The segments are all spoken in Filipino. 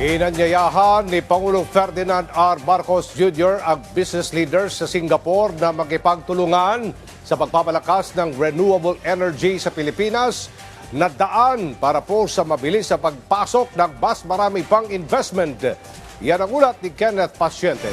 Inanyayahan ni Pangulong Ferdinand R. Marcos Jr. ang business leaders sa Singapore na magkipagtulungan sa pagpapalakas ng renewable energy sa Pilipinas na daan para po sa mabilis sa pagpasok ng mas marami pang investment. Yan ang ulat ni Kenneth Pasyente.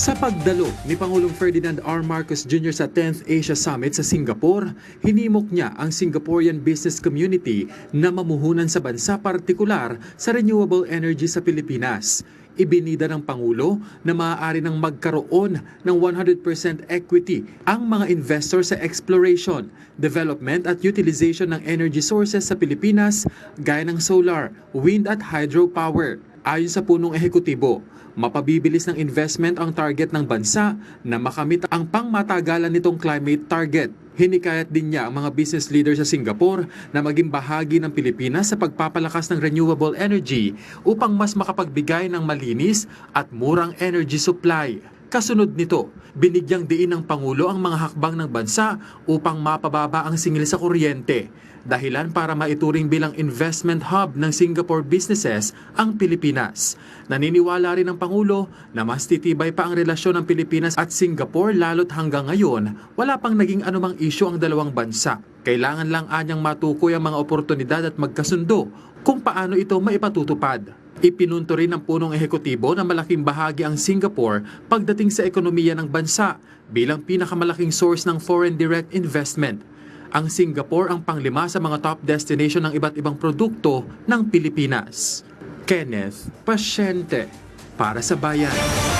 Sa pagdalo ni Pangulong Ferdinand R. Marcos Jr. sa 10th Asia Summit sa Singapore, hinimok niya ang Singaporean business community na mamuhunan sa bansa partikular sa renewable energy sa Pilipinas. Ibinida ng Pangulo na maaari nang magkaroon ng 100% equity ang mga investor sa exploration, development at utilization ng energy sources sa Pilipinas gaya ng solar, wind at hydropower. Ayon sa punong ehekutibo, mapabibilis ng investment ang target ng bansa na makamit ang pangmatagalan nitong climate target. Hinikayat din niya ang mga business leaders sa Singapore na maging bahagi ng Pilipinas sa pagpapalakas ng renewable energy upang mas makapagbigay ng malinis at murang energy supply. Kasunod nito, binigyang diin ng Pangulo ang mga hakbang ng bansa upang mapababa ang singil sa kuryente. Dahilan para maituring bilang investment hub ng Singapore businesses ang Pilipinas. Naniniwala rin ng Pangulo na mas titibay pa ang relasyon ng Pilipinas at Singapore lalo't hanggang ngayon wala pang naging anumang isyu ang dalawang bansa. Kailangan lang anyang matukoy ang mga oportunidad at magkasundo kung paano ito maipatutupad. Ipinunto rin ng punong ehekutibo na malaking bahagi ang Singapore pagdating sa ekonomiya ng bansa bilang pinakamalaking source ng foreign direct investment. Ang Singapore ang panglima sa mga top destination ng iba't ibang produkto ng Pilipinas. Kenneth Pasyente para sa Bayan.